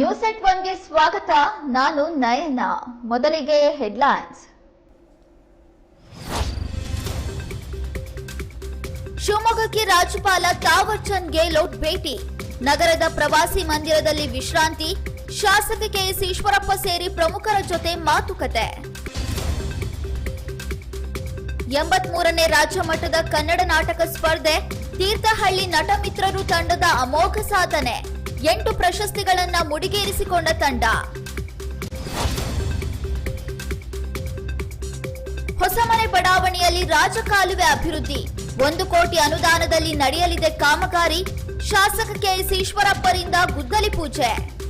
News ಎಟ್ ಒನ್ಗೆ ಸ್ವಾಗತ. ನಾನು ನಯನ. ಮೊದಲಿಗೆ ಹೆಡ್ಲೈನ್ಸ್. ಶಿವಮೊಗ್ಗಕ್ಕೆ ರಾಜ್ಯಪಾಲ ತಾವರ್ ಚಂದ್ ಗೆಹ್ಲೋಟ್ ಭೇಟಿ. ನಗರದ ಪ್ರವಾಸಿ ಮಂದಿರದಲ್ಲಿ ವಿಶ್ರಾಂತಿ. ಶಾಸಕ ಕೆಎಸ್ ಈಶ್ವರಪ್ಪ ಸೇರಿ ಪ್ರಮುಖರ ಜೊತೆ ಮಾತುಕತೆ. ಎಂಬತ್ಮೂರನೇ ರಾಜ್ಯ ಮಟ್ಟದ ಕನ್ನಡ ನಾಟಕ ಸ್ಪರ್ಧೆ. ತೀರ್ಥಹಳ್ಳಿ ನಟಮಿತ್ರರು ತಂಡದ ಅಮೋಘ ಸಾಧನೆ. ಎಂಟು ಪ್ರಶಸ್ತಿಗಳನ್ನ ಮುಡಿಗೇರಿಸಿಕೊಂಡ ತಂಡ. ಹೊಸಮನೆ ಬಡಾವಣೆಯಲ್ಲಿ ರಾಜಕಾಲುವೆ ಅಭಿವೃದ್ಧಿ. ಒಂದು ಕೋಟಿ ಅನುದಾನದಲ್ಲಿ ನಡೆಯಲಿದೆ ಕಾಮಗಾರಿ. ಶಾಸಕ ಕೆಎಸ್ ಈಶ್ವರಪ್ಪರಿಂದ ಗುದ್ದಲಿ ಪೂಜೆ.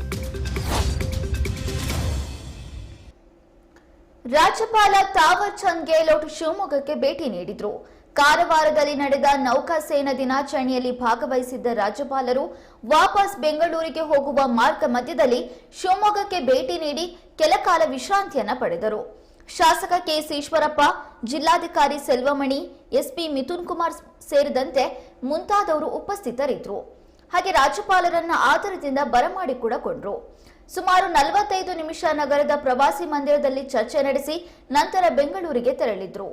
ರಾಜ್ಯಪಾಲ ತಾವರ್ ಚಂದ್ ಗೆಹ್ಲೋಟ್ ಶಿವಮೊಗ್ಗಕ್ಕೆ ಭೇಟಿ ನೀಡಿದ್ರು. ಕಾರವಾರದಲ್ಲಿ ನಡೆದ ನೌಕಾಸೇನಾ ದಿನಾಚರಣೆಯಲ್ಲಿ ಭಾಗವಹಿಸಿದ್ದ ರಾಜ್ಯಪಾಲರು ವಾಪಸ್ ಬೆಂಗಳೂರಿಗೆ ಹೋಗುವ ಮಾರ್ಗ ಮಧ್ಯದಲ್ಲಿ ಶಿವಮೊಗ್ಗಕ್ಕೆ ಭೇಟಿ ನೀಡಿ ಕೆಲಕಾಲ ವಿಶ್ರಾಂತಿಯನ್ನ ಪಡೆದರು. ಶಾಸಕ ಕೆಎಸ್ ಈಶ್ವರಪ್ಪ ಜಿಲ್ಲಾಧಿಕಾರಿ ಸೆಲ್ವಮಣಿ, ಎಸ್ಪಿ ಮಿಥುನ್ ಕುಮಾರ್ ಸೇರಿದಂತೆ ಮುಂತಾದವರು ಉಪಸ್ಥಿತರಿದ್ದರು. ಹಾಗೆ ರಾಜ್ಯಪಾಲರನ್ನ ಆಧಾರದಿಂದ ಬರಮಾಡಿ ಕೂಡ ಕೊಂಡ್ರು. ಸುಮಾರು ನಲವತ್ತೈದು ನಿಮಿಷ ನಗರದ ಪ್ರವಾಸಿ ಮಂದಿರದಲ್ಲಿ ಚರ್ಚೆ ನಡೆಸಿ ನಂತರ ಬೆಂಗಳೂರಿಗೆ ತೆರಳಿದ್ರು.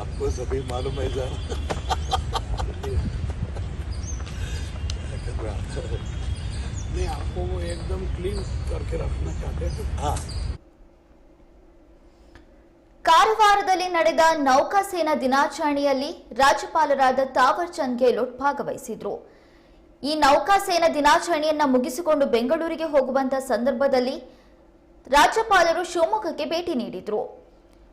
आपको सभी मालूम है सर क्लीन करके रखना चाहते थे हाँ ಕಾರವಾರದಲ್ಲಿ ನಡೆದ ನೌಕಾಸೇನಾ ದಿನಾಚರಣೆಯಲ್ಲಿ ರಾಜ್ಯಪಾಲರಾದ ತಾವರ್ ಚಂದ್ ಗೆಹ್ಲೋಟ್ ಭಾಗವಹಿಸಿದ್ರು ಈ ನೌಕಾಸೇನಾ ದಿನಾಚರಣೆಯನ್ನ ಮುಗಿಸಿಕೊಂಡು ಬೆಂಗಳೂರಿಗೆ ಹೋಗುವಂತ ಸಂದರ್ಭದಲ್ಲಿ ರಾಜ್ಯಪಾಲರು ಶಿವಮೊಗ್ಗಕ್ಕೆ ಭೇಟಿ ನೀಡಿದ್ರು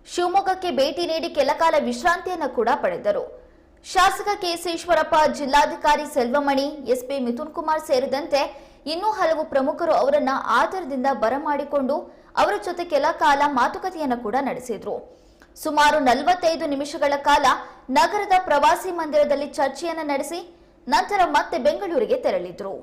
ಶಿವಮೊಗ್ಗಕ್ಕೆ ಭೇಟಿ ನೀಡಿ ಕೆಲಕಾಲ ವಿಶ್ರಾಂತಿಯನ್ನ ಕೂಡ ಪಡೆದರು ಶಾಸಕ ಕೆಎಸ್ ಈಶ್ವರಪ್ಪ ಜಿಲ್ಲಾಧಿಕಾರಿ ಸೆಲ್ವಮಣಿ ಎಸ್ಪಿ ಮಿಥುನ್ ಕುಮಾರ್ ಸೇರಿದಂತೆ ಇನ್ನೂ ಹಲವು ಪ್ರಮುಖರು ಅವರನ್ನ ಆದರದಿಂದ ಬರಮಾಡಿಕೊಂಡು ಅವರ ಜೊತೆ ಕೆಲ ಕಾಲ ಮಾತುಕತೆಯನ್ನು ಕೂಡ ನಡೆಸಿದ್ರು. ಸುಮಾರು ನಲವತ್ತೈದು ನಿಮಿಷಗಳ ಕಾಲ ನಗರದ ಪ್ರವಾಸಿ ಮಂದಿರದಲ್ಲಿ ಚರ್ಚೆಯನ್ನು ನಡೆಸಿ ನಂತರ ಮತ್ತೆ ಬೆಂಗಳೂರಿಗೆ ತೆರಳಿದ್ರು.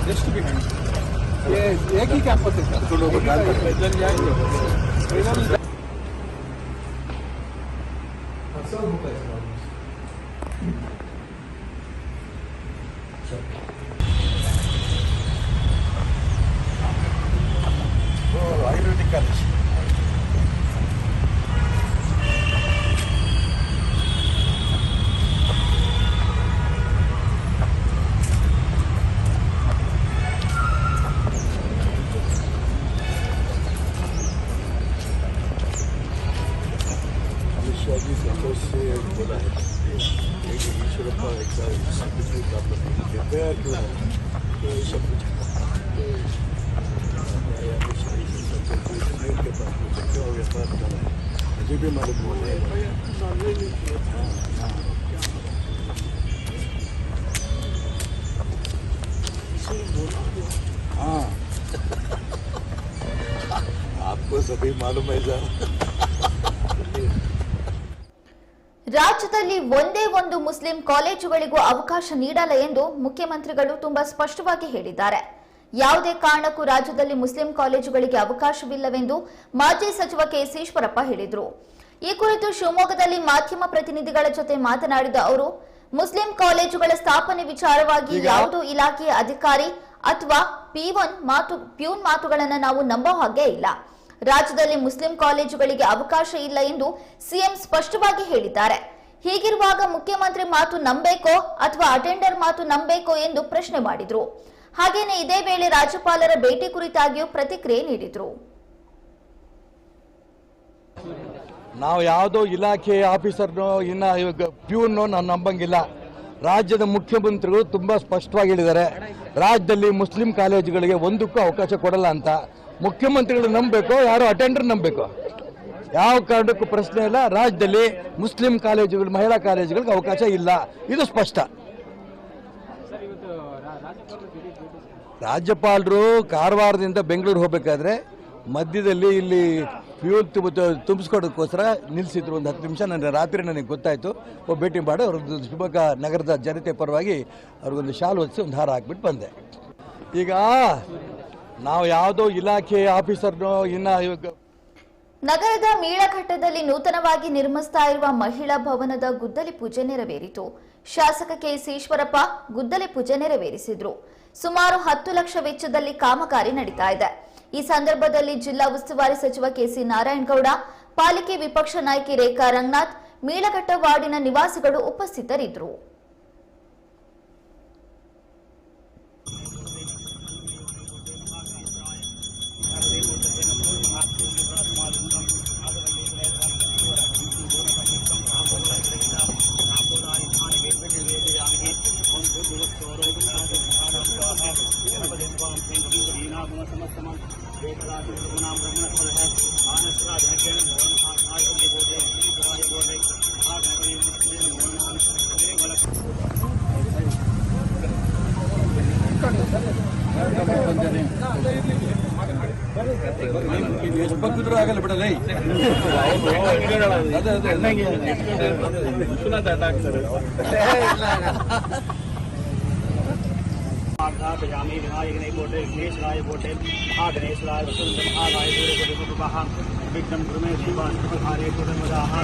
that, sir. Just behind. ये एक ही कैंपस है सर तो लोग काम करते हैं। इधर जाएंगे इधर आपको सभी मालूम है सर ರಾಜ್ಯದಲ್ಲಿ ಒಂದೇ ಒಂದು ಮುಸ್ಲಿಂ ಕಾಲೇಜುಗಳಿಗೂ ಅವಕಾಶ ನೀಡಲ್ಲ ಎಂದು ಮುಖ್ಯಮಂತ್ರಿಗಳು ತುಂಬಾ ಸ್ಪಷ್ಟವಾಗಿ ಹೇಳಿದ್ದಾರೆ ಯಾವುದೇ ಕಾರಣಕ್ಕೂ ರಾಜ್ಯದಲ್ಲಿ ಮುಸ್ಲಿಂ ಕಾಲೇಜುಗಳಿಗೆ ಅವಕಾಶವಿಲ್ಲವೆಂದು ಮಾಜಿ ಸಚಿವ ಕೆಸಿ ಈಶ್ವರಪ್ಪ ಹೇಳಿದರು ಈ ಕುರಿತು ಶಿವಮೊಗ್ಗದಲ್ಲಿ ಮಾಧ್ಯಮ ಪ್ರತಿನಿಧಿಗಳ ಜೊತೆ ಮಾತನಾಡಿದ ಅವರು ಮುಸ್ಲಿಂ ಕಾಲೇಜುಗಳ ಸ್ಥಾಪನೆ ವಿಚಾರವಾಗಿ ಈಗ- ಯಾವುದೋ ಇಲಾಖೆಯ ಅಧಿಕಾರಿ ಅಥವಾ ಪಿ ಒನ್ ಮಾತು ಪ್ಯೂನ್ ಮಾತುಗಳನ್ನು ನಾವು ನಂಬೋ ಹಾಗೆ ಇಲ್ಲ ರಾಜ್ಯದಲ್ಲಿ ಮುಸ್ಲಿಂ ಕಾಲೇಜುಗಳಿಗೆ ಅವಕಾಶ ಇಲ್ಲ ಎಂದು ಸಿಎಂ ಸ್ಪಷ್ಟವಾಗಿ ಹೇಳಿದ್ದಾರೆ. ಹೀಗಿರುವಾಗ ಮುಖ್ಯಮಂತ್ರಿ ಮಾತು ನಂಬೇಕೋ ಅಥವಾ ಅಟೆಂಡರ್ ಮಾತು ನಂಬೇಕೋ ಎಂದು ಪ್ರಶ್ನೆ ಮಾಡಿದ್ರು. ಹಾಗೇನೆ ಇದೇ ವೇಳೆ ರಾಜ್ಯಪಾಲರ ಭೇಟಿ ಕುರಿತಾಗಿಯೂ ಪ್ರತಿಕ್ರಿಯೆ ನೀಡಿದ್ರು. ನಾವು ಯಾವುದೋ ಇಲಾಖೆ ಆಫೀಸರ್ನೋ, ಇನ್ನ ಪ್ಯೂನ್ನೋ ನಾನು ನಂಬಂಗಿಲ್ಲ. ರಾಜ್ಯದ ಮುಖ್ಯಮಂತ್ರಿಗಳು ತುಂಬ ಸ್ಪಷ್ಟವಾಗಿ ಹೇಳಿದ್ದಾರೆ. ರಾಜ್ಯದಲ್ಲಿ ಮುಸ್ಲಿಂ ಕಾಲೇಜುಗಳಿಗೆ ಒಂದಕ್ಕೂ ಅವಕಾಶ ಕೊಡಲ್ಲ ಅಂತ. ಮುಖ್ಯಮಂತ್ರಿಗಳು ನಂಬಬೇಕು, ಯಾರು ಅಟೆಂಡರ್ ನಂಬಬೇಕು? ಯಾವ ಕಾರಣಕ್ಕೂ ಪ್ರಶ್ನೆ ಇಲ್ಲ. ರಾಜ್ಯದಲ್ಲಿ ಮುಸ್ಲಿಂ ಕಾಲೇಜುಗಳು, ಮಹಿಳಾ ಕಾಲೇಜುಗಳಿಗೆ ಅವಕಾಶ ಇಲ್ಲ. ಇದು ಸ್ಪಷ್ಟ. ರಾಜ್ಯಪಾಲರು ಕಾರವಾರದಿಂದ ಬೆಂಗಳೂರು ಹೋಗಬೇಕಾದ್ರೆ ಮಧ್ಯದಲ್ಲಿ ಇಲ್ಲಿ ಫ್ಯೂಲ್ ತುಂಬ ತುಂಬಿಸ್ಕೊಡೋಕ್ಕೋಸ್ಕರ ನಿಲ್ಲಿಸಿದ್ರು ಒಂದು ಹತ್ತು ನಿಮಿಷ. ನನ್ನ ರಾತ್ರಿ ನನಗೆ ಗೊತ್ತಾಯಿತು. ಭೇಟಿ ಮಾಡಿ ಅವ್ರದ್ದು ಶಿವಮೊಗ್ಗ ನಗರದ ಜನತೆ ಪರವಾಗಿ ಅವ್ರಿಗೊಂದು ಶಾಲು ಹೊದಿಸಿ ಒಂದು ಹಾರ ಹಾಕ್ಬಿಟ್ಟು ಬಂದೆ. ಈಗ ನಾವು ಯಾವುದೋ ಇಲಾಖೆ ಆಫೀಸರ್ನೋ ಇನ್ನ ನಗರದ ಮೀಳಘಟ್ಟದಲ್ಲಿ ನೂತನವಾಗಿ ನಿರ್ಮಿಸ್ತಾ ಇರುವ ಮಹಿಳಾ ಭವನದ ಗುದ್ದಲಿ ಪೂಜೆ ನೆರವೇರಿತು. ಶಾಸಕ ಕೆಸಿ ಈಶ್ವರಪ್ಪ ಗುದ್ದಲಿ ಪೂಜೆ ನೆರವೇರಿಸಿದ್ರು. ಸುಮಾರು ಹತ್ತು ಲಕ್ಷ ವೆಚ್ಚದಲ್ಲಿ ಕಾಮಗಾರಿ ನಡೀತಾ ಇದೆ. ಈ ಸಂದರ್ಭದಲ್ಲಿ ಜಿಲ್ಲಾ ಉಸ್ತುವಾರಿ ಸಚಿವ ಕೆಸಿ ನಾರಾಯಣಗೌಡ, ಪಾಲಿಕೆ ವಿಪಕ್ಷ ನಾಯಕಿ ರೇಖಾ ರಂಗನಾಥ್, ಮೀಳಘಟ್ಟ ವಾರ್ಡಿನ ನಿವಾಸಿಗಳು ಉಪಸ್ಥಿತರಿದ್ದರು. पजामी विनायक नहीं बोटे विघ्नेशराय बोटे महागणेशराय वसुंध महागाय सूर्य कोटि कुटुंबाः विघ्नं कुरुमे शिवास्तु हारे कुटुम्बदाः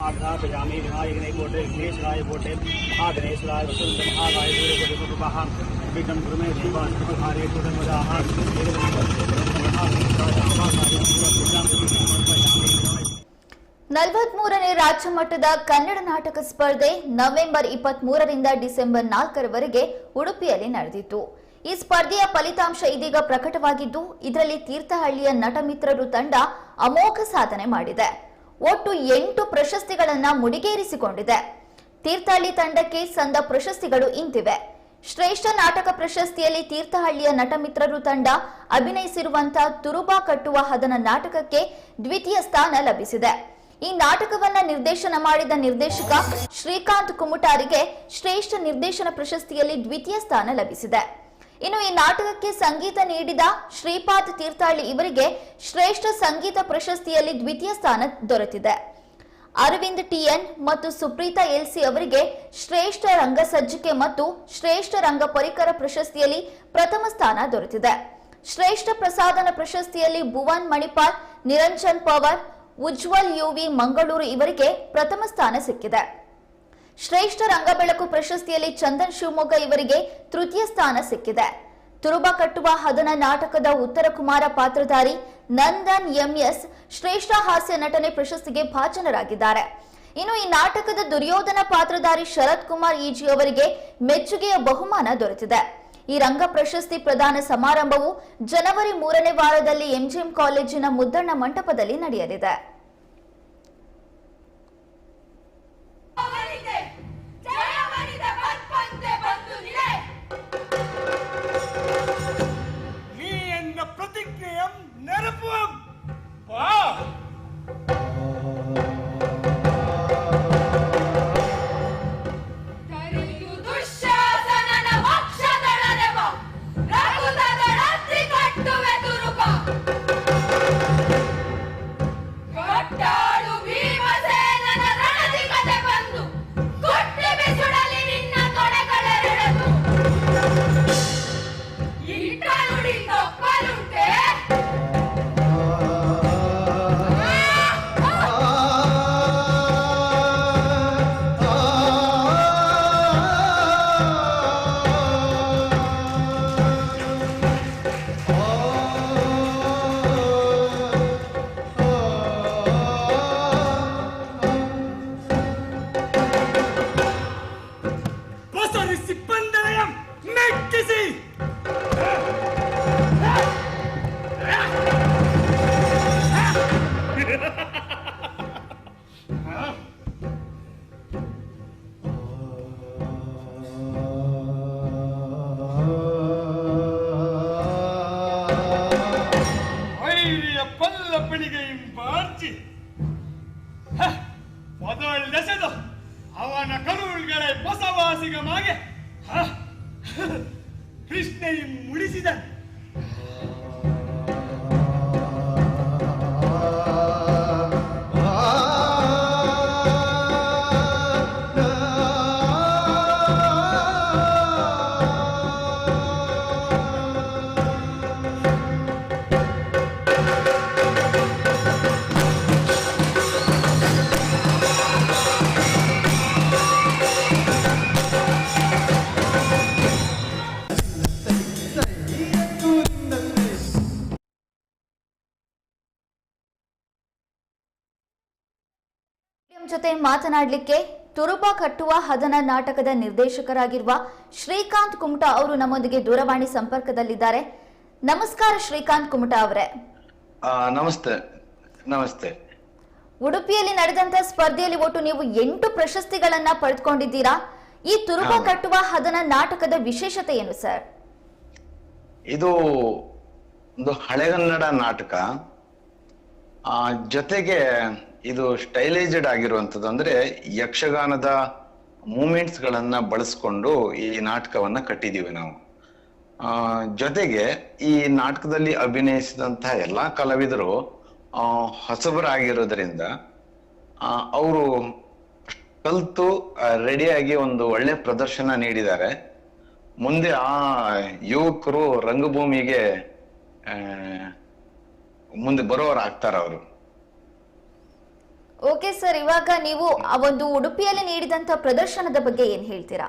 பஜாமி ನಲವತ್ಮೂರನೇ ರಾಜ್ಯ ಮಟ್ಟದ ಕನ್ನಡ ನಾಟಕ ಸ್ಪರ್ಧೆ ನವೆಂಬರ್ ಇಪ್ಪತ್ತ್ ಮೂರರಿಂದ ಡಿಸೆಂಬರ್ ನಾಲ್ಕರವರೆಗೆ ಉಡುಪಿಯಲ್ಲಿ ನಡೆದಿತ್ತು. ಈ ಸ್ಪರ್ಧೆಯ ಫಲಿತಾಂಶ ಇದೀಗ ಪ್ರಕಟವಾಗಿದ್ದು, ಇದರಲ್ಲಿ ತೀರ್ಥಹಳ್ಳಿಯ ನಟಮಿತ್ರರು ತಂಡ ಅಮೋಘ ಸಾಧನೆ ಮಾಡಿದೆ. ಒಟ್ಟು ಎಂಟು ಪ್ರಶಸ್ತಿಗಳನ್ನ ಮುಡಿಗೇರಿಸಿಕೊಂಡಿದೆ. ತೀರ್ಥಹಳ್ಳಿ ತಂಡಕ್ಕೆ ಸಂದ ಪ್ರಶಸ್ತಿಗಳು ಇಂತಿವೆ. ಶ್ರೇಷ್ಠ ನಾಟಕ ಪ್ರಶಸ್ತಿಯಲ್ಲಿ ತೀರ್ಥಹಳ್ಳಿಯ ನಟಮಿತ್ರರು ತಂಡ ಅಭಿನಯಿಸಿರುವಂತಹ ತುರುಬಾ ಕಟ್ಟುವ ಹದನ ನಾಟಕಕ್ಕೆ ದ್ವಿತೀಯ ಸ್ಥಾನ ಲಭಿಸಿದೆ. ಈ ನಾಟಕವನ್ನ ನಿರ್ದೇಶನ ಮಾಡಿದ ನಿರ್ದೇಶಕ ಶ್ರೀಕಾಂತ್ ಕುಮುಟಾರಿಗೆ ಶ್ರೇಷ್ಠ ನಿರ್ದೇಶನ ಪ್ರಶಸ್ತಿಯಲ್ಲಿ ದ್ವಿತೀಯ ಸ್ಥಾನ ಲಭಿಸಿದೆ. ಇನ್ನು ಈ ನಾಟಕಕ್ಕೆ ಸಂಗೀತ ನೀಡಿದ ಶ್ರೀಪಾದ್ ತೀರ್ಥಹಳ್ಳಿ ಇವರಿಗೆ ಶ್ರೇಷ್ಠ ಸಂಗೀತ ಪ್ರಶಸ್ತಿಯಲ್ಲಿ ದ್ವಿತೀಯ ಸ್ಥಾನ ದೊರೆತಿದೆ. ಅರವಿಂದ್ ಟಿಎನ್ ಮತ್ತು ಸುಪ್ರೀತಾ ಎಲ್ಸಿ ಅವರಿಗೆ ಶ್ರೇಷ್ಠ ರಂಗಸಜ್ಜಿಕೆ ಮತ್ತು ಶ್ರೇಷ್ಠ ರಂಗ ಪರಿಕರ ಪ್ರಶಸ್ತಿಯಲ್ಲಿ ಪ್ರಥಮ ಸ್ಥಾನ ದೊರೆತಿದೆ. ಶ್ರೇಷ್ಠ ಪ್ರಸಾದನ ಪ್ರಶಸ್ತಿಯಲ್ಲಿ ಭುವನ್ ಮಣಿಪಾಲ್, ನಿರಂಜನ್ ಪವರ್, ಉಜ್ವಲ್ ಯುವಿ ಮಂಗಳೂರು ಇವರಿಗೆ ಪ್ರಥಮ ಸ್ಥಾನ ಸಿಕ್ಕಿದೆ. ಶ್ರೇಷ್ಠ ರಂಗಬೆಳಕು ಪ್ರಶಸ್ತಿಯಲ್ಲಿ ಚಂದನ್ ಶಿವಮೊಗ್ಗ ಇವರಿಗೆ ತೃತೀಯ ಸ್ಥಾನ ಸಿಕ್ಕಿದೆ. ತುರುಬ ಕಟ್ಟುವ ಹದನ ನಾಟಕದ ಉತ್ತರ ಕುಮಾರ ಪಾತ್ರಧಾರಿ ನಂದನ್ ಎಂಎಸ್ ಶ್ರೇಷ್ಠ ಹಾಸ್ಯ ನಟನೆ ಪ್ರಶಸ್ತಿಗೆ ಭಾಜನರಾಗಿದ್ದಾರೆ. ಇನ್ನು ಈ ನಾಟಕದ ದುರ್ಯೋಧನ ಪಾತ್ರಧಾರಿ ಶರತ್ ಕುಮಾರ್ ಈಜಿ ಅವರಿಗೆ ಮೆಚ್ಚುಗೆಯ ಬಹುಮಾನ ದೊರೆತಿದೆ. ಈ ರಂಗ ಪ್ರಶಸ್ತಿ ಪ್ರದಾನ ಸಮಾರಂಭವು ಜನವರಿ ಮೂರನೇ ವಾರದಲ್ಲಿ ಎಂಜಿಎಂ ಕಾಲೇಜಿನ ಮುದ್ದಣ್ಣ ಮಂಟಪದಲ್ಲಿ ನಡೆಯಲಿದೆ. ಜೊತೆ ಮಾತನಾಡಲಿಕ್ಕೆ ತುರುಬ ಕಟ್ಟುವ ಹದನ ನಾಟಕದ ನಿರ್ದೇಶಕರಾಗಿರುವ ಶ್ರೀಕಾಂತ್ ಕುಮಟಾ ಅವರು ನಮ್ಮೊಂದಿಗೆ ದೂರವಾಣಿ ಸಂಪರ್ಕದಲ್ಲಿದ್ದಾರೆ. ನಮಸ್ಕಾರ ಶ್ರೀಕಾಂತ್ ಕುಮಟಾ ಅವರೇ. ನಮಸ್ತೆ. ನಮಸ್ತೆ. ಉಡುಪಿಯಲ್ಲಿ ನಡೆದಂತ ಸ್ಪರ್ಧೆಯಲ್ಲಿ ಒಟ್ಟು ನೀವು ಎಂಟು ಪ್ರಶಸ್ತಿಗಳನ್ನ ಪಡೆದುಕೊಂಡಿದ್ದೀರಾ? ಈ ತುರುಬ ಕಟ್ಟುವ ಹದನ ನಾಟಕದ ವಿಶೇಷತೆ ಏನು ಸರ್? ಇದು ಒಂದು ಹಳೆಗನ್ನಡ ನಾಟಕ. ಜೊತೆಗೆ ಇದು ಸ್ಟೈಲೈಸ್ಡ್ ಆಗಿರುವಂತದ್ದು ಅಂದ್ರೆ ಯಕ್ಷಗಾನದ ಮೂಮೆಂಟ್ಸ್ ಗಳನ್ನ ಬಳಸ್ಕೊಂಡು ಈ ನಾಟಕವನ್ನ ಕಟ್ಟಿದೀವಿ ನಾವು. ಆ, ಜೊತೆಗೆ ಈ ನಾಟಕದಲ್ಲಿ ಅಭಿನಯಿಸಿದಂತಹ ಎಲ್ಲಾ ಕಲಾವಿದರು, ಆ, ಹೊಸಬರಾಗಿರೋದ್ರಿಂದ ಅವರು ಕಲ್ತು ರೆಡಿಯಾಗಿ ಒಂದು ಒಳ್ಳೆ ಪ್ರದರ್ಶನ ನೀಡಿದ್ದಾರೆ. ಮುಂದೆ ಆ ಯುವಕರು ರಂಗಭೂಮಿಗೆ ಮುಂದೆ ಬರೋರು ಬರೋರಾಗ್ತಾರ ಅವರು. ಓಕೆ ಸರ್ ಇವಾಗ ನೀವು ಆ ಒಂದು ಉಡುಪಿಯಲ್ಲಿ ನೀಡಿದಂತ ಪ್ರದರ್ಶನದ ಬಗ್ಗೆ ಏನ್ ಹೇಳ್ತೀರಾ?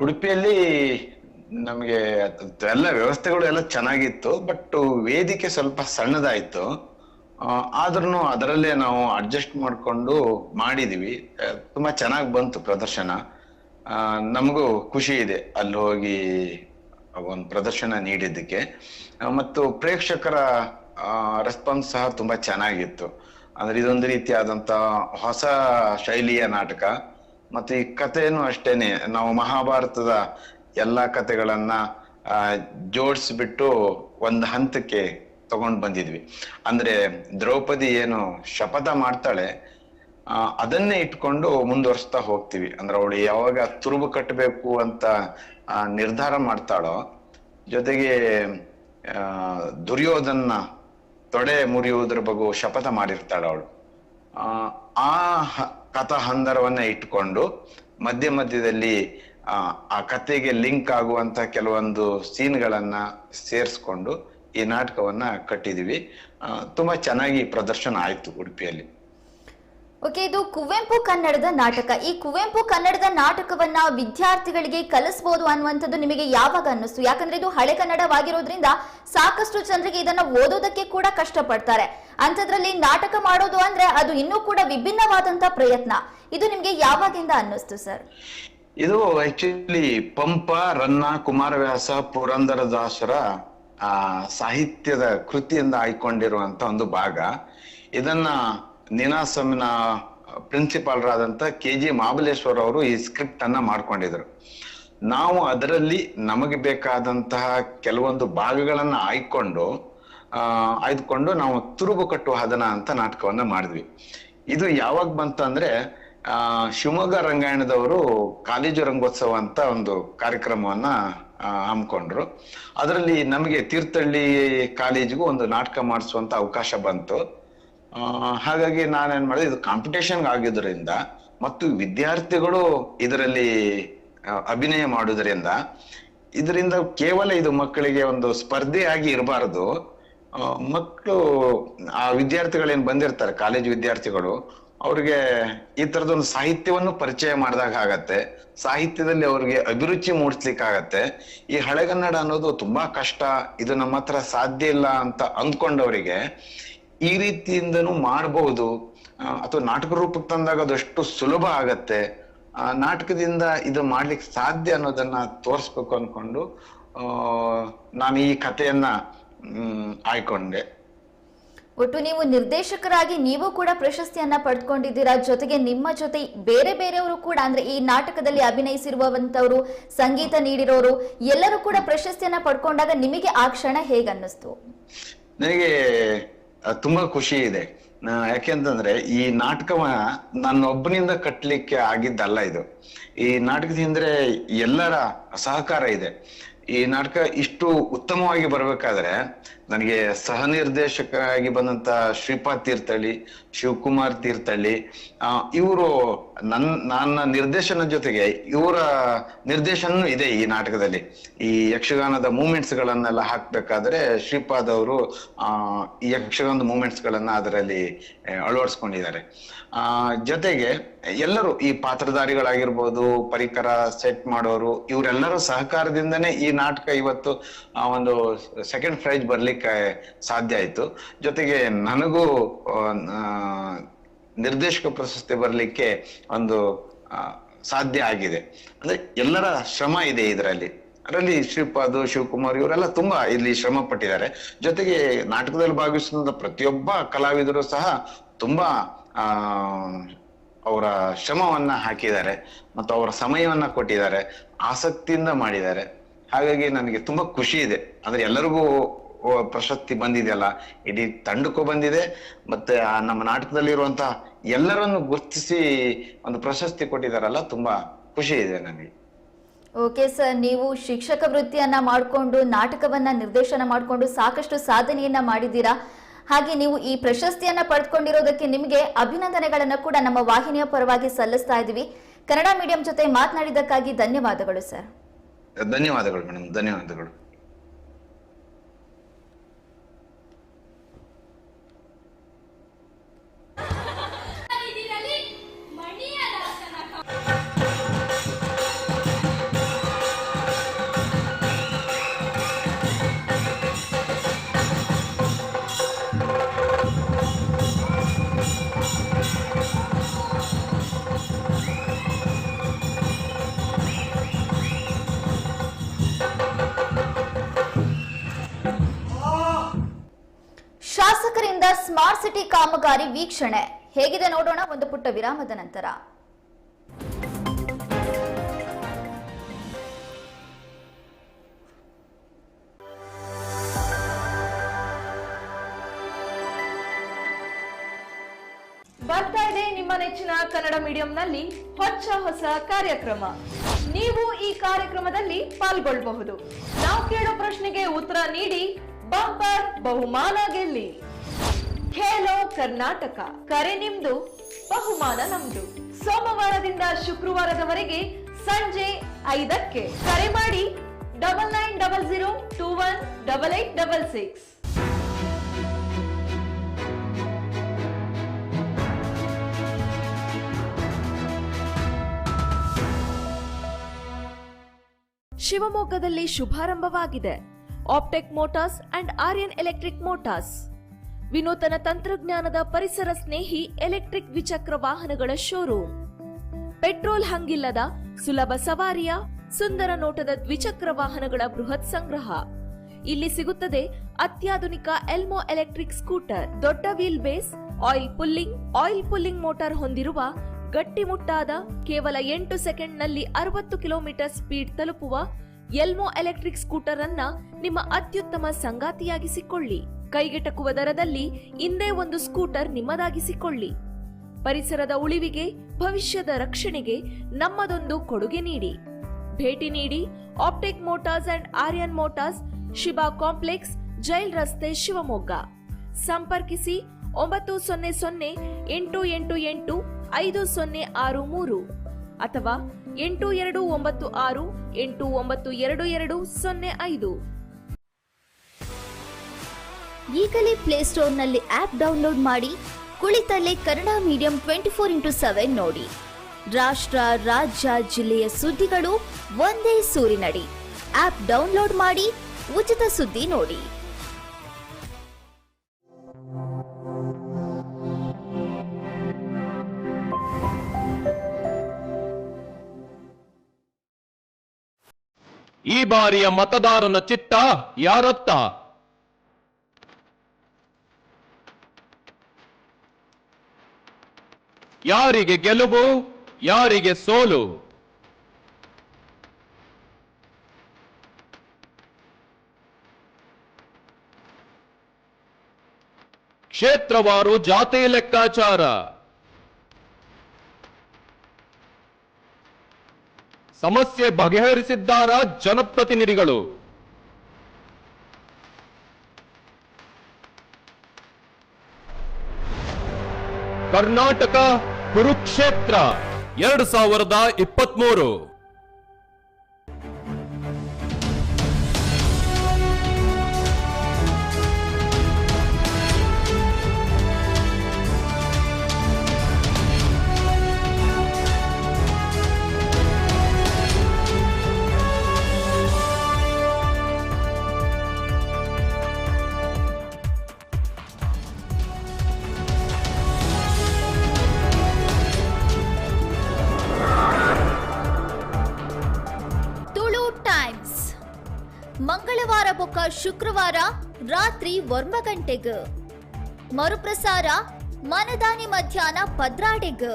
ಉಡುಪಿಯಲ್ಲಿ ನಮಗೆ ಎಲ್ಲ ವ್ಯವಸ್ಥೆಗಳು ಎಲ್ಲ ಚೆನ್ನಾಗಿತ್ತು ಬಟ್ ವೇದಿಕೆ ಸ್ವಲ್ಪ ಸಣ್ಣದಾಯ್ತು. ಆದ್ರೂ ಅದರಲ್ಲೇ ನಾವು ಅಡ್ಜಸ್ಟ್ ಮಾಡ್ಕೊಂಡು ಮಾಡಿದೀವಿ. ತುಂಬಾ ಚೆನ್ನಾಗಿ ಬಂತು ಪ್ರದರ್ಶನ. ನಮಗೂ ಖುಷಿ ಇದೆ ಅಲ್ಲಿ ಹೋಗಿ ಒಂದು ಪ್ರದರ್ಶನ ನೀಡಿದ್ದಕ್ಕೆ. ಮತ್ತು ಪ್ರೇಕ್ಷಕರ ರೆಸ್ಪಾನ್ಸ್ ಸಹ ತುಂಬಾ ಚೆನ್ನಾಗಿತ್ತು. ಅಂದ್ರೆ ಇದೊಂದು ರೀತಿಯಾದಂತ ಹೊಸ ಶೈಲಿಯ ನಾಟಕ. ಮತ್ತೆ ಈ ಕಥೆನೂ ಅಷ್ಟೇನೆ. ನಾವು ಮಹಾಭಾರತದ ಎಲ್ಲಾ ಕಥೆಗಳನ್ನ ಜೋಡಿಸ್ಬಿಟ್ಟು ಒಂದು ಹಂತಕ್ಕೆ ತಗೊಂಡ್ ಬಂದಿದ್ವಿ. ಅಂದ್ರೆ ದ್ರೌಪದಿ ಏನು ಶಪಥ ಮಾಡ್ತಾಳೆ ಅದನ್ನೇ ಇಟ್ಕೊಂಡು ಮುಂದುವರಿಸ್ತಾ ಹೋಗ್ತೀವಿ. ಅಂದ್ರೆ ಅವಳು ಯಾವಾಗ ತುರುಬು ಕಟ್ಟಬೇಕು ಅಂತ ನಿರ್ಧಾರ ಮಾಡ್ತಾಳೋ, ಜೊತೆಗೆ ದುರ್ಯೋಧನ ತೊಡೆ ಮುರಿಯುವುದರ ಬಗ್ಗೆ ಶಪಥ ಮಾಡಿರ್ತಾಳ ಅವಳು. ಆ, ಆ ಹಂದರವನ್ನ ಇಟ್ಕೊಂಡು ಮಧ್ಯ ಮಧ್ಯದಲ್ಲಿ ಆ, ಕಥೆಗೆ ಲಿಂಕ್ ಆಗುವಂತ ಕೆಲವೊಂದು ಸೀನ್ಗಳನ್ನ ಸೇರಿಸ್ಕೊಂಡು ಈ ನಾಟಕವನ್ನ ಕಟ್ಟಿದೀವಿ ತುಂಬಾ ಚೆನ್ನಾಗಿ ಪ್ರದರ್ಶನ ಆಯ್ತು ಉಡುಪಿಯಲ್ಲಿ. ಓಕೆ, ಇದು ಕುವೆಂಪು ಕನ್ನಡದ ನಾಟಕ. ಈ ಕುವೆಂಪು ಕನ್ನಡದ ನಾಟಕವನ್ನ ವಿದ್ಯಾರ್ಥಿಗಳಿಗೆ ಕಲಿಸಬಹುದು ಅನ್ನುವಂಥದ್ದು ನಿಮಗೆ ಯಾವಾಗ ಅನ್ನಿಸ್ತು? ಯಾಕಂದ್ರೆ ಇದು ಹಳೆ ಕನ್ನಡವಾಗಿರೋದ್ರಿಂದ ಸಾಕಷ್ಟು ಜನರಿಗೆ ಇದನ್ನ ಓದೋದಕ್ಕೆ ಕೂಡ ಕಷ್ಟಪಡ್ತಾರೆ. ಅಂಥದ್ರಲ್ಲಿ ನಾಟಕ ಮಾಡೋದು ಅಂದ್ರೆ ಅದು ಇನ್ನೂ ಕೂಡ ವಿಭಿನ್ನವಾದಂತ ಪ್ರಯತ್ನ. ಇದು ನಿಮ್ಗೆ ಯಾವಾಗಿಂದ ಅನ್ನಿಸ್ತು, ಸರ್? ಇದು ಆಕ್ಚುಲಿ ಪಂಪ, ರನ್ನ, ಕುಮಾರವ್ಯಾಸ, ಪುರಂದರದಾಸರ, ಆ, ಸಾಹಿತ್ಯದ ಕೃತಿಯಿಂದ ಆಯ್ಕೊಂಡಿರುವಂತ ಒಂದು ಭಾಗ. ಇದನ್ನ ನೀನಾಸಂನ ಪ್ರಿನ್ಸಿಪಾಲ್ರಾದಂಥ ಕೆ ಜಿ ಮಹಾಬಲೇಶ್ವರ್ ಅವರು ಈ ಸ್ಕ್ರಿಪ್ಟ್ ಅನ್ನ ಮಾಡ್ಕೊಂಡಿದ್ರು ನಾವು ಅದರಲ್ಲಿ ನಮಗೆ ಬೇಕಾದಂತಹ ಕೆಲವೊಂದು ಭಾಗಗಳನ್ನು ಆಯ್ಕೊಂಡು ಆಯ್ದುಕೊಂಡು ನಾವು ತುರುಬು ಕಟ್ಟುವ ಹದನ ಅಂತ ನಾಟಕವನ್ನ ಮಾಡಿದ್ವಿ. ಇದು ಯಾವಾಗ ಬಂತು ಅಂದ್ರೆ ಶಿವಮೊಗ್ಗ ರಂಗಾಯಣದವರು ಕಾಲೇಜು ರಂಗೋತ್ಸವ ಅಂತ ಒಂದು ಕಾರ್ಯಕ್ರಮವನ್ನ ಹಮ್ಮಿಕೊಂಡ್ರು. ಅದರಲ್ಲಿ ನಮಗೆ ತೀರ್ಥಹಳ್ಳಿ ಕಾಲೇಜಿಗೂ ಒಂದು ನಾಟಕ ಮಾಡಿಸುವಂತ ಅವಕಾಶ ಬಂತು. ಹಾಗಾಗಿ ನಾನೇನ್ ಮಾಡಿದೆ, ಇದು ಕಾಂಪಿಟೇಷನ್ ಆಗಿದ್ದರಿಂದ ಮತ್ತು ವಿದ್ಯಾರ್ಥಿಗಳು ಇದರಲ್ಲಿ ಅಭಿನಯ ಮಾಡುವುದರಿಂದ ಇದರಿಂದ ಕೇವಲ ಇದು ಮಕ್ಕಳಿಗೆ ಒಂದು ಸ್ಪರ್ಧೆಯಾಗಿ ಇರಬಾರದು. ಮಕ್ಕಳು ಆ ವಿದ್ಯಾರ್ಥಿಗಳೇನು ಬಂದಿರ್ತಾರೆ ಕಾಲೇಜ್ ವಿದ್ಯಾರ್ಥಿಗಳು, ಅವ್ರಿಗೆ ಈ ತರದೊಂದು ಸಾಹಿತ್ಯವನ್ನು ಪರಿಚಯ ಮಾಡಿದಾಗ ಆಗತ್ತೆ. ಸಾಹಿತ್ಯದಲ್ಲಿ ಅವ್ರಿಗೆ ಅಭಿರುಚಿ ಮೂಡಿಸ್ಲಿಕ್ಕಾಗತ್ತೆ. ಈ ಹಳೆಗನ್ನಡ ಅನ್ನೋದು ತುಂಬಾ ಕಷ್ಟ, ಇದು ನಮ್ಮ ಹತ್ರ ಸಾಧ್ಯ ಇಲ್ಲ ಅಂತ ಅಂದ್ಕೊಂಡವರಿಗೆ ಈ ರೀತಿಯಿಂದನೂ ಮಾಡಬಹುದು ಅಥವಾ ನಾಟಕ ರೂಪಕ್ಕೆ ತಂದಾಗ ಅದಷ್ಟು ಸುಲಭ ಆಗತ್ತೆ. ಆ ನಾಟಕದಿಂದ ಇದು ಮಾಡ್ಲಿಕ್ಕೆ ಸಾಧ್ಯ ಅನ್ನೋದನ್ನ ತೋರಿಸ್ಬೇಕು ಅನ್ಕೊಂಡು ನಾನು ಈ ಕಥೆಯನ್ನ ಆಯ್ಕೊಂಡೆ. ಒಟ್ಟು ನೀವು ನಿರ್ದೇಶಕರಾಗಿ ನೀವು ಕೂಡ ಪ್ರಶಸ್ತಿಯನ್ನ ಪಡ್ಕೊಂಡಿದ್ದೀರಾ? ಜೊತೆಗೆ ನಿಮ್ಮ ಜೊತೆ ಬೇರೆ ಬೇರೆಯವರು ಕೂಡ ಅಂದ್ರೆ ಈ ನಾಟಕದಲ್ಲಿ ಅಭಿನಯಿಸಿರುವಂತವರು ಸಂಗೀತ ನೀಡಿರೋರು ಎಲ್ಲರೂ ಕೂಡ ಪ್ರಶಸ್ತಿಯನ್ನ ಪಡ್ಕೊಂಡಾಗ ನಿಮಗೆ ಆ ಕ್ಷಣ ಹೇಗನ್ನಿಸ್ತು? ನನಗೆ ತುಂಬಾ ಖುಷಿ ಇದೆ. ಯಾಕೆಂತಂದ್ರೆ ಈ ನಾಟಕವ ನನ್ನೊಬ್ಬನಿಂದ ಕಟ್ಲಿಕ್ಕೆ ಆಗಿದ್ದಲ್ಲ ಇದು. ಈ ನಾಟಕದ ಎಲ್ಲರ ಸಹಕಾರ ಇದೆ. ಈ ನಾಟಕ ಇಷ್ಟು ಉತ್ತಮವಾಗಿ ಬರ್ಬೇಕಾದ್ರೆ ನನಗೆ ಸಹ ನಿರ್ದೇಶಕರಾಗಿ ಬಂದಂತ ಶ್ರೀಪಾದ್ ತೀರ್ಥಹಳ್ಳಿ ಶಿವಕುಮಾರ್ ತೀರ್ಥಹಳ್ಳಿ ಇವರು ನನ್, ನನ್ನ ನಿರ್ದೇಶನ ಜೊತೆಗೆ ಇವರ ನಿರ್ದೇಶನ ಇದೆ ಈ ನಾಟಕದಲ್ಲಿ. ಈ ಯಕ್ಷಗಾನದ ಮೂಮೆಂಟ್ಸ್ ಗಳನ್ನೆಲ್ಲ ಹಾಕ್ಬೇಕಾದ್ರೆ ಶ್ರೀಪಾದ್ ಅವರು ಈ ಯಕ್ಷಗಾನದ ಮೂಮೆಂಟ್ಸ್ ಗಳನ್ನ ಅದರಲ್ಲಿ ಅಳವಡಿಸ್ಕೊಂಡಿದ್ದಾರೆ. ಆ, ಜೊತೆಗೆ ಎಲ್ಲರೂ ಈ ಪಾತ್ರಧಾರಿಗಳಾಗಿರ್ಬೋದು, ಪರಿಕರ ಸೆಟ್ ಮಾಡೋರು, ಇವರೆಲ್ಲರೂ ಸಹಕಾರದಿಂದನೇ ಈ ನಾಟಕ ಇವತ್ತು ಒಂದು ಸೆಕೆಂಡ್ ಪ್ರೈಜ್ ಬರ್ಲಿಕ್ಕೆ ಸಾಧ್ಯ ಆಯ್ತು. ಜೊತೆಗೆ ನನಗೂ ನಿರ್ದೇಶಕ ಪ್ರಶಸ್ತಿ ಬರ್ಲಿಕ್ಕೆ ಒಂದು ಸಾಧ್ಯ ಆಗಿದೆ. ಅಂದ್ರೆ ಎಲ್ಲರ ಶ್ರಮ ಇದೆ ಇದರಲ್ಲಿ. ಅದರಲ್ಲಿ ಶ್ರೀಪಾದ್, ಶಿವಕುಮಾರ್ ಇವರೆಲ್ಲ ತುಂಬಾ ಇಲ್ಲಿ ಶ್ರಮ ಪಟ್ಟಿದ್ದಾರೆ. ಜೊತೆಗೆ ನಾಟಕದಲ್ಲಿ ಭಾಗವಹಿಸಿದ ಪ್ರತಿಯೊಬ್ಬ ಕಲಾವಿದರು ಸಹ ತುಂಬಾ, ಆ ಅವರ ಶ್ರಮವನ್ನ ಹಾಕಿದ್ದಾರೆ ಮತ್ತು ಅವರ ಸಮಯವನ್ನ ಕೊಟ್ಟಿದ್ದಾರೆ, ಆಸಕ್ತಿಯಿಂದ ಮಾಡಿದ್ದಾರೆ. ಹಾಗಾಗಿ ನನಗೆ ತುಂಬಾ ಖುಷಿ ಇದೆ. ಅಂದ್ರೆ ಎಲ್ಲರಿಗೂ ಪ್ರಶಸ್ತಿ ಬಂದಿದೆಯಲ್ಲ, ಇಡೀ ತಂಡಕ್ಕೂ ಬಂದಿದೆ. ಮತ್ತೆ ನಮ್ಮ ನಾಟಕದಲ್ಲಿರುವಂತ ಎಲ್ಲರನ್ನು ಗುರುತಿಸಿ ಒಂದು ಪ್ರಶಸ್ತಿ ಕೊಟ್ಟಿದಾರಲ್ಲ ತುಂಬಾ ಖುಷಿ ಇದೆ ನನಗೆ. ಓಕೆ ಸರ್ ನೀವು ಶಿಕ್ಷಕ ವೃತ್ತಿಯನ್ನ ಮಾಡಿಕೊಂಡು, ನಾಟಕವನ್ನ ನಿರ್ದೇಶನ ಮಾಡಿಕೊಂಡು ಸಾಕಷ್ಟು ಸಾಧನೆಯನ್ನ ಮಾಡಿದ್ದೀರಾ? ಹಾಗೆ ನೀವು ಈ ಪ್ರಶಸ್ತಿಯನ್ನ ಪಡೆದುಕೊಂಡಿರೋದಕ್ಕೆ ನಿಮಗೆ ಅಭಿನಂದನೆಗಳನ್ನು ಕೂಡ ನಮ್ಮ ವಾಹಿನಿಯ ಪರವಾಗಿ ಸಲ್ಲಿಸ್ತಾ ಇದ್ದೀವಿ. ಕನ್ನಡ ಮೀಡಿಯಂ ಜೊತೆ ಮಾತನಾಡಿದ್ದಕ್ಕಾಗಿ ಧನ್ಯವಾದಗಳು, ಸರ್. ಧನ್ಯವಾದಗಳು ಮೇಡಮ್ ಧನ್ಯವಾದಗಳು. ಸ್ಮಾರ್ಟ್ ಸಿಟಿ ಕಾಮಗಾರಿ ವೀಕ್ಷಣೆ. ಹೇಗಿದೆ ನೋಡೋಣ ಒಂದು ಪುಟ್ಟ ವಿರಾಮದ ನಂತರ. ಬರ್ತಾ ಇದೆ ನಿಮ್ಮ ನೆಚ್ಚಿನ ಕನ್ನಡ ಮೀಡಿಯಂನಲ್ಲಿ ಹೊಚ್ಚ ಹೊಸ ಕಾರ್ಯಕ್ರಮ. ನೀವು ಈ ಕಾರ್ಯಕ್ರಮದಲ್ಲಿ ಪಾಲ್ಗೊಳ್ಳಬಹುದು. ನಾವು ಕೇಳೋ ಪ್ರಶ್ನೆಗೆ ಉತ್ತರ ನೀಡಿ, ಬಂಪರ್ ಬಹುಮಾನ ಗೆಲ್ಲಿ. ಖೇಲೋ ಕರ್ನಾಟಕ. ಕರೆ ನಿಮ್ದು, ಬಹುಮಾನ ನಮ್ದು. ಸೋಮವಾರದಿಂದ ಶುಕ್ರವಾರದವರೆಗೆ ಸಂಜೆ ಐದಕ್ಕೆ ಕರೆ ಮಾಡಿ double nine double zero two one double eight double six. ಶಿವಮೊಗ್ಗದಲ್ಲಿ ಶುಭಾರಂಭವಾಗಿದೆ. Aptech motors and Aryan electric motors ವಿನೂತನ ತಂತ್ರಜ್ಞಾನದ ಪರಿಸರ ಸ್ನೇಹಿ ಎಲೆಕ್ಟ್ರಿಕ್ ದ್ವಿಚಕ್ರ ವಾಹನಗಳ ಶೋರೂಮ್. ಪೆಟ್ರೋಲ್ ಹಂಗಿಲ್ಲದ ಸುಲಭ ಸವಾರಿಯ ಸುಂದರ ನೋಟದ ದ್ವಿಚಕ್ರ ವಾಹನಗಳ ಬೃಹತ್ ಸಂಗ್ರಹ. ಇಲ್ಲಿ ಸಿಗುತ್ತದೆ ಅತ್ಯಾಧುನಿಕ ಎಲ್ಮೋ ಎಲೆಕ್ಟ್ರಿಕ್ ಸ್ಕೂಟರ್, ದೊಡ್ಡ wheel base, oil pulling oil pulling motor ಹೊಂದಿರುವ ಗಟ್ಟಿಮುಟ್ಟಾದ ಕೇವಲ ಎಂಟು ಸೆಕೆಂಡ್ನಲ್ಲಿ ಅರವತ್ತು ಕಿಲೋಮೀಟರ್ ಸ್ಪೀಡ್ ತಲುಪುವ ಎಲ್ಮೋ ಎಲೆಕ್ಟ್ರಿಕ್ ಸ್ಕೂಟರ್ ಅನ್ನ ನಿಮ್ಮ ಅತ್ಯುತ್ತಮ ಸಂಗಾತಿಯಾಗಿಸಿಕೊಳ್ಳಿ. ಕೈಗೆಟಕುವ ದರದಲ್ಲಿ ಇಂದೇ ಒಂದು ಸ್ಕೂಟರ್ ನಿಮ್ಮದಾಗಿಸಿಕೊಳ್ಳಿ. ಪರಿಸರದ ಉಳಿವಿಗೆ, ಭವಿಷ್ಯದ ರಕ್ಷಣೆಗೆ ನಮ್ಮದೊಂದು ಕೊಡುಗೆ ನೀಡಿ. ಭೇಟಿ ನೀಡಿ Aptech motors and Aryan motors Shiba complex jail ರಸ್ತೆ ಶಿವಮೊಗ್ಗ. ಸಂಪರ್ಕಿಸಿ ಒಂಬತ್ತು ಸೊನ್ನೆ ಸೊನ್ನೆ ಎಂಟು ಎಂಟು ಎಂಟು ಐದು ಸೊನ್ನೆ ಆರು ಮೂರು ಅಥವಾ ಎಂಟು ಎರಡು ಒಂಬತ್ತು ಆರು ಎಂಟು ಒಂಬತ್ತು ಎರಡು ಎರಡು ಸೊನ್ನೆ ಐದು. ಈಗಲೇ ಪ್ಲೇಸ್ಟೋರ್ನಲ್ಲಿ ಆಪ್ ಡೌನ್ಲೋಡ್ ಮಾಡಿ ಕುಳಿತಲ್ಲೇ Kannada medium twenty four into seven ನೋಡಿ. ರಾಷ್ಟ್ರ, ರಾಜ್ಯ, ಜಿಲ್ಲೆಯ ಸುದ್ದಿಗಳು ಒಂದೇ ಸೂರಿನಡಿ. ಆಪ್ ಡೌನ್ಲೋಡ್ ಮಾಡಿ ಉಚಿತ ಸುದ್ದಿ ನೋಡಿ. ಈ ಬಾರಿಯ ಮತದಾರನ ಚಿತ್ತ ಯಾರತ್ತ? ಯಾರಿಗೆ ಗೆಲುವು ಯಾರಿಗೆ ಸೋಲು? ಕ್ಷೇತ್ರವಾರು ಜಾತಿ ಲೆಕ್ಕಾಚಾರ. ಸಮಸ್ಯೆ ಬಗೆಹರಿಸಿದ್ದಾರ ಜನಪ್ರತಿನಿಧಿಗಳು? ಕರ್ನಾಟಕ ಕುರುಕ್ಷೇತ್ರ. ಎರಡು ಸಾವಿರದ ಇಪ್ಪತ್ಮೂರು. ಶುಕ್ರವಾರ ರಾತ್ರಿ ಒಂಬ ಗಂಟೆಗೆ. ಮರುಪ್ರಸಾರ ಮನದಾನಿ ಮಧ್ಯಾಹ್ನ ಪದ್ರಾಡೆಗ್.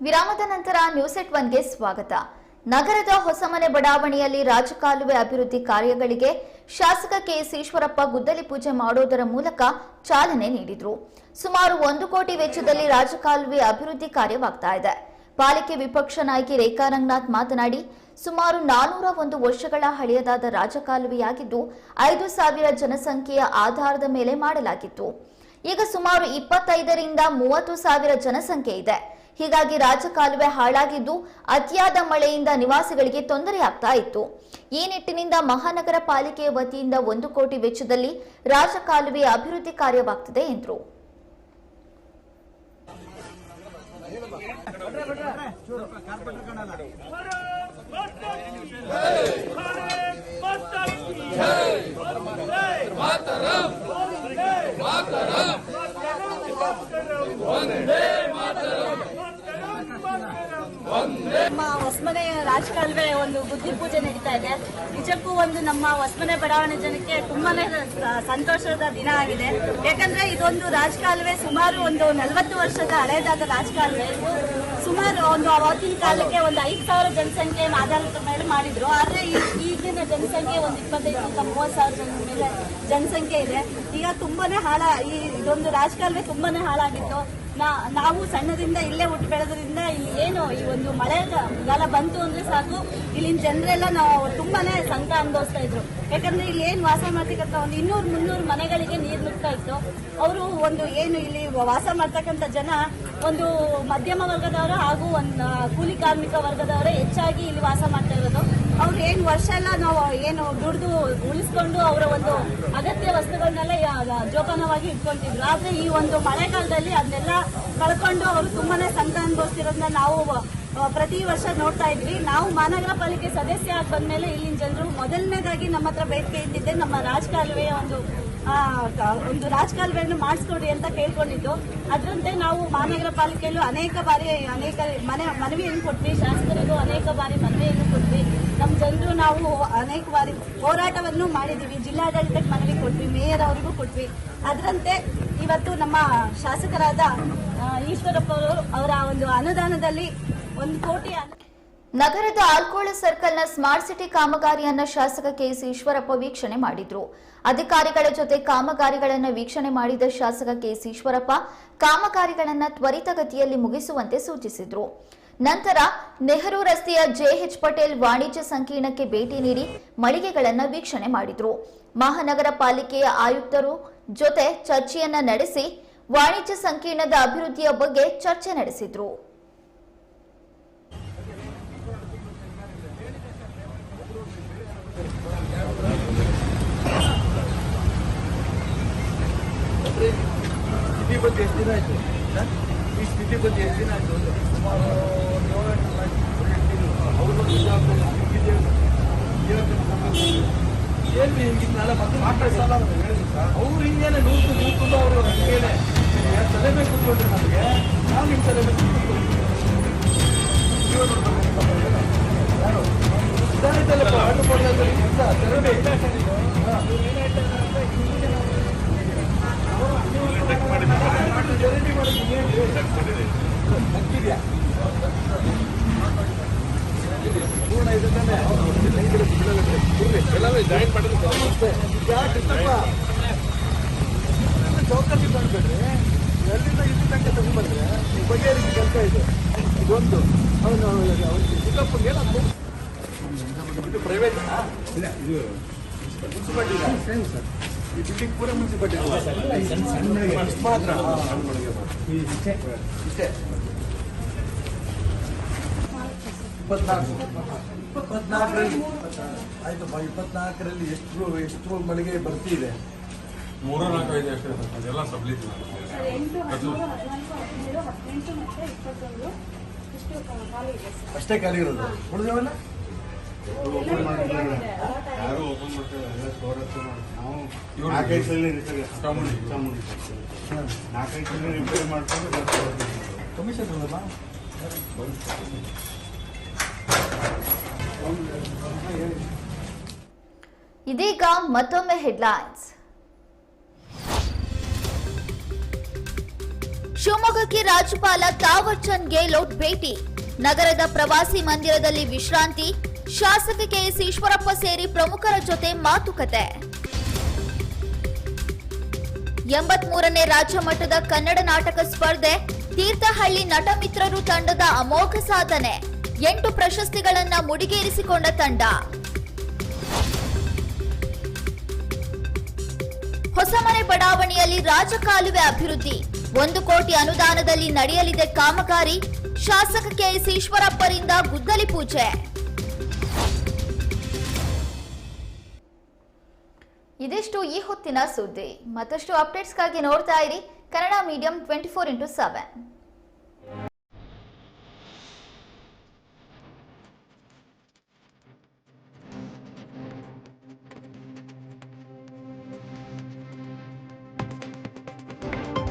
ವಿರಾಮದ ನಂತರ ನ್ಯೂಸ್ ಎಟ್ ಒನ್ಗೆ ಸ್ವಾಗತ. ನಗರದ ಹೊಸಮನೆ ಬಡಾವಣೆಯಲ್ಲಿ ರಾಜಕಾಲುವೆ ಅಭಿವೃದ್ಧಿ ಕಾರ್ಯಗಳಿಗೆ ಶಾಸಕ ಕೆಎಸ್ ಈಶ್ವರಪ್ಪ ಗುದ್ದಲಿ ಪೂಜೆ ಮಾಡೋದರ ಮೂಲಕ ಚಾಲನೆ ನೀಡಿದರು. ಸುಮಾರು ಒಂದು ಕೋಟಿ ವೆಚ್ಚದಲ್ಲಿ ರಾಜಕಾಲುವೆ ಅಭಿವೃದ್ಧಿ ಕಾರ್ಯವಾಗ್ತಾ ಇದೆ. ಪಾಲಿಕೆ ವಿಪಕ್ಷ ನಾಯಕಿ ರೇಖಾ ರಂಗನಾಥ್ ಮಾತನಾಡಿ, ಸುಮಾರು ನಾನೂರ ಒಂದು ವರ್ಷಗಳ ಹಳೆಯದಾದ ರಾಜಕಾಲುವೆಯಾಗಿದ್ದು, ಐದು ಸಾವಿರ ಜನಸಂಖ್ಯೆಯ ಆಧಾರದ ಮೇಲೆ ಮಾಡಲಾಗಿತ್ತು. ಈಗ ಸುಮಾರು ಇಪ್ಪತ್ತೈದರಿಂದ ಮೂವತ್ತು ಸಾವಿರ ಜನಸಂಖ್ಯೆ ಇದೆ. ಹೀಗಾಗಿ ರಾಜಕಾಲುವೆ ಹಾಳಾಗಿದ್ದು ಅತಿಯಾದ ಮಳೆಯಿಂದ ನಿವಾಸಿಗಳಿಗೆ ತೊಂದರೆಯಾಗ್ತಾ ಇತ್ತು ಈ ನಿಟ್ಟಿನಿಂದ ಮಹಾನಗರ ಪಾಲಿಕೆಯ ವತಿಯಿಂದ ಒಂದು ಕೋಟಿ ವೆಚ್ಚದಲ್ಲಿ ರಾಜಕಾಲುವೆ ಅಭಿವೃದ್ಧಿ ಕಾರ್ಯವಾಗ್ತಿದೆ ಎಂದರು ಹೊಸಮನೆ ರಾಜಕಾಲುವೆ ಒಂದು ಬುದ್ಧಿ ಪೂಜೆ ನಡೀತಾ ಇದೆ. ನಿಜಕ್ಕೂ ಒಂದು ನಮ್ಮ ಹೊಸಮನೆ ಬಡಾವಣೆ ಜನಕ್ಕೆ ತುಂಬಾನೇ ಸಂತೋಷದ ದಿನ ಆಗಿದೆ. ಯಾಕಂದ್ರೆ ಇದೊಂದು ರಾಜಕಾಲುವೆ ಸುಮಾರು ಒಂದು ನಲವತ್ತು ವರ್ಷದ ಹಳೆಯದಾದ ರಾಜಕಾಲುವೆ ಸುಮಾರು ಒಂದು ಅವತ್ತಿನ ಕಾಲಕ್ಕೆ ಒಂದು ಐದು ಸಾವಿರ ಜನಸಂಖ್ಯೆ ಆಧಾರದ ಮೇಲೆ ಮಾಡಿದ್ರು. ಆದ್ರೆ ಈಗಿನ ಜನಸಂಖ್ಯೆ ಒಂದು ಇಪ್ಪತ್ತೈದರಿಂದ ಮೂವತ್ತು ಸಾವಿರ ಜನ ಮೇಲೆ ಜನಸಂಖ್ಯೆ ಇದೆ. ಈಗ ತುಂಬಾನೇ ಹಾಳ, ಈ ಇದೊಂದು ರಾಜಕಾಲುವೆ ತುಂಬಾನೇ ಹಾಳಾಗಿತ್ತು. ನಾವು ಸಣ್ಣದಿಂದ ಇಲ್ಲೇ ಹುಟ್ಟು ಬೆಳೆದ್ರಿಂದ ಇಲ್ಲಿ ಏನು ಈ ಒಂದು ಮಳೆಗಾಲ ಬಂತು ಅಂದ್ರೆ ಸಾಕು. ಇಲ್ಲಿನ ಜನರೆಲ್ಲ ನಾವು ತುಂಬಾನೇ ಸಂಕಟ ಅನುಭವಿಸ್ತಾ ಇದ್ರು. ಯಾಕಂದ್ರೆ ಇಲ್ಲಿ ಏನ್ ವಾಸ ಮಾಡ್ತಕ್ಕಂಥ ಒಂದು ಇನ್ನೂರು ಮುನ್ನೂರು ಮನೆಗಳಿಗೆ ನೀರು ನುಗ್ತಾ ಇತ್ತು. ಅವರು ಒಂದು ಏನು ಇಲ್ಲಿ ವಾಸ ಮಾಡ್ತಕ್ಕಂಥ ಜನ ಒಂದು ಮಧ್ಯಮ ವರ್ಗದವರು ಹಾಗೂ ಒಂದು ಕೂಲಿ ಕಾರ್ಮಿಕ ವರ್ಗದವರೇ ಹೆಚ್ಚಾಗಿ ಇಲ್ಲಿ ವಾಸ ಮಾಡ್ತಾ ಇರೋದು. ಅವ್ರು ಏನು ವರ್ಷ ಎಲ್ಲ ನಾವು ಏನು ದುಡ್ದು ಉಳಿಸ್ಕೊಂಡು ಅವರ ಒಂದು ಅಗತ್ಯ ವಸ್ತುಗಳನ್ನೆಲ್ಲ ಜೋಪಾನವಾಗಿ ಇಟ್ಕೊಂತಿದ್ರು ಆದ್ರೆ ಈ ಒಂದು ಮಳೆಗಾಲದಲ್ಲಿ ಅದನ್ನೆಲ್ಲ ಕಳ್ಕೊಂಡು ಅವರು ತುಂಬಾನೇ ಸಂಕಟ ಅನುಭವಿಸ್ತಿರೋದನ್ನ ನಾವು ಪ್ರತಿ ವರ್ಷ ನೋಡ್ತಾ ಇದ್ವಿ. ನಾವು ಮಹಾನಗರ ಪಾಲಿಕೆ ಸದಸ್ಯ ಆಗಿ ಬಂದ್ಮೇಲೆ ಇಲ್ಲಿನ ಜನರು ಮೊದಲನೇದಾಗಿ ನಮ್ಮ ಹತ್ರ ಬೇಡಿಕೆ ಇದ್ದಿದ್ದೆ ನಮ್ಮ ರಾಜಕಾಲುವೆಯ ಒಂದು ಒಂದು ರಾಜಕಾಲುವೆಯನ್ನು ಮಾಡಿಸ್ಕೊಡಿ ಅಂತ ಕೇಳ್ಕೊಂಡಿದ್ದು. ಅದರಂತೆ ನಾವು ಮಹಾನಗರ ಪಾಲಿಕೆಯಲ್ಲೂ ಅನೇಕ ಬಾರಿ ಅನೇಕ ಮನೆ, ಮನವಿಯನ್ನು ಕೊಟ್ವಿ. ಶಾಸಕರಿಗೂ ಅನೇಕ ಬಾರಿ ಮನವಿಯನ್ನು ಕೊಟ್ವಿ. ನಮ್ಮ ಜನರು ನಾವು ಅನೇಕ ಬಾರಿ ಹೋರಾಟವನ್ನು ಮಾಡಿದ್ದೀವಿ. ಜಿಲ್ಲಾಡಳಿತಕ್ಕೆ ಮನವಿ ಕೊಟ್ವಿ, ಮೇಯರ್ ಅವರಿಗೂ ಕೊಟ್ವಿ. ಅದರಂತೆ ಇವತ್ತು ನಮ್ಮ ಶಾಸಕರಾದ ಈಶ್ವರಪ್ಪ ಅವರು ಅವರ ಒಂದು ಅನುದಾನದಲ್ಲಿ ಒಂದು ಕೋಟಿ ನಗರದ ಆಲ್ಕೋಳ ಸರ್ಕಲ್ನ ಸ್ಮಾರ್ಟ್ ಸಿಟಿ ಕಾಮಗಾರಿಯನ್ನ ಶಾಸಕ ಕೆಎಸ್ ಈಶ್ವರಪ್ಪ ವೀಕ್ಷಣೆ ಮಾಡಿದ್ರು. ಅಧಿಕಾರಿಗಳ ಜೊತೆ ಕಾಮಗಾರಿಗಳನ್ನು ವೀಕ್ಷಣೆ ಮಾಡಿದ ಶಾಸಕ ಕೆಎಸ್ ಈಶ್ವರಪ್ಪ, ಕಾಮಗಾರಿಗಳನ್ನ ತ್ವರಿತಗತಿಯಲ್ಲಿ ಮುಗಿಸುವಂತೆ ಸೂಚಿಸಿದ್ರು. ನಂತರ ನೆಹರು ರಸ್ತೆಯ ಜೆಎಚ್ ಪಟೇಲ್ ವಾಣಿಜ್ಯ ಸಂಕೀರ್ಣಕ್ಕೆ ಭೇಟಿ ನೀಡಿ ಮಳಿಗೆಗಳನ್ನು ವೀಕ್ಷಣೆ ಮಾಡಿದರು ಮಹಾನಗರ ಪಾಲಿಕೆಯ ಆಯುಕ್ತರು ಜೊತೆ ಚರ್ಚೆಯನ್ನ ನಡೆಸಿ ವಾಣಿಜ್ಯ ಸಂಕೀರ್ಣದ ಅಭಿವೃದ್ಧಿಯ ಬಗ್ಗೆ ಚರ್ಚೆ ನಡೆಸಿದ್ರು? ಈ ಸ್ಥಿತಿ ಬಗ್ಗೆ ದಿನ ಆಯಿತು ಸುಮಾರು. ಅವ್ರು ಏನು ಹಿಂಗಿದ್ ನಾಳೆ ಮತ್ತೆ ಮಾತಾಡಿ ಸಾಲ ಅವ್ರು ಹಿಂಗೇನೆ ನೂರು ನೂರು ಅವರು ಹಿಂಗೇನೆ ತಲೆ ಮೇಲೆ ಕೂತ್ಕೊಂಡ್ರೆ ನಮಗೆ ನಾವು ನಿಮ್ಮ ತಲೆ ಮೇಲೆ ಕೂತ್ಕೊಂಡ್ವಿ. ನೀವು ನೋಡ್ಬೇಕು. ಯಾರು? ಅಂತ ಹಣ್ಣು ಕೊಡ್ಲಾರ್ದೆ ಇಂಥ ತರಬೇತಿ. ಹಾ. ಪೂರ್ಣ ಇದೆ ತಾನೆ? ಎಲ್ಲರೂ ಜಾಯಿನ್ ಮಾಡಿದ್ರೆ ಚೌಕಸಿ ಬಂದ್ಬಿಡ್ರಿ ಎಲ್ಲಿಂದ ಇಲ್ಲಿ ತನಕ ತಗೊಂಡ್ಬಂದ್ರೆ ಬಗೆಹರಿಸಿ ಕೆಲಸ ಇದೆ ಇದೊಂದು ಅವನು ಅವನಿಗೆ ಚಿಕ್ಕಪ್ಪಗೆ ಇದು ಪ್ರೈವೇಟ್ ಇಲ್ಲ ಇದು ಮುನ್ಸಿಪಾಲ್ಟಿ ಸರ್ ಈ ಪೂರ ಇಪ್ಪತ್ನಾಲ್ಕು ಇಪ್ಪತ್ನಾಲ್ಕರಲ್ಲಿ ಇಪ್ಪತ್ನಾಲ್ಕರಲ್ಲಿ ಎಷ್ಟು ಎಷ್ಟು ಮಳಿಗೆ ಬರ್ತಿದೆ ಮೂರು ನಾಲ್ಕು ಐದು ಅಷ್ಟೇ ಅದೆಲ್ಲ ಅಷ್ಟೇ ಖಾಲಿ ಇರೋದು ಉಳಿದವೆಲ್ಲ ಯಾರು ಓಪನ್ ಮಾಡ್ತಾರೆ? ಎಲ್ಲ ಸ್ಟೋರ್ ನಾವು ಇವ್ರು ನಾಲ್ಕೈದು ಸಲ ಚಾಮುಂಡಿ. ಚಾಮುಂಡಿ ನಾಲ್ಕೈದು ಸಲ ರಿಪೇರ್ ಮಾಡ್ಕೊಂಡು ಕಮಿಷನ್ ಇರೋದಲ್ಲ ಇದೀಗ ಮತ್ತೊಮ್ಮೆ ಹೆಡ್ಲೈನ್ಸ್ ಶಿವಮೊಗ್ಗಕ್ಕೆ ರಾಜ್ಯಪಾಲ ತಾವರ್ ಚಂದ್ ಗೆಹ್ಲೋಟ್ ಭೇಟಿ. ನಗರದ ಪ್ರವಾಸಿ ಮಂದಿರದಲ್ಲಿ ವಿಶ್ರಾಂತಿ. ಶಾಸಕ ಕೆಎಸ್ ಈಶ್ವರಪ್ಪ ಸೇರಿ ಪ್ರಮುಖರ ಜೊತೆ ಮಾತುಕತೆ. ಎಂಬತ್ಮೂರನೇ ರಾಜ್ಯ ಮಟ್ಟದ ಕನ್ನಡ ನಾಟಕ ಸ್ಪರ್ಧೆ, ತೀರ್ಥಹಳ್ಳಿ ನಟ ಮಿತ್ರರು ತಂಡದ ಅಮೋಘ ಸಾಧನೆ, ಎಂಟು ಪ್ರಶಸ್ತಿಗಳನ್ನ ಮುಡಿಗೇರಿಸಿಕೊಂಡ ತಂಡ. ಹೊಸಮನೆ ಬಡಾವಣೆಯಲ್ಲಿ ರಾಜಕಾಲುವೆ ಅಭಿವೃದ್ಧಿ, ಒಂದು ಕೋಟಿ ಅನುದಾನದಲ್ಲಿ ನಡೆಯಲಿದೆ ಕಾಮಗಾರಿ, ಶಾಸಕ ಕೆಎಸ್ ಈಶ್ವರಪ್ಪರಿಂದ ಗುದ್ದಲಿ ಪೂಜೆ. ಇದಿಷ್ಟು ಈ ಹೊತ್ತಿನ ಸುದ್ದಿ. ಮತ್ತಷ್ಟು ಅಪ್ಡೇಟ್ಸ್ಗಾಗಿ ನೋಡ್ತಾ ಇರಿ Kannada medium twenty four into seven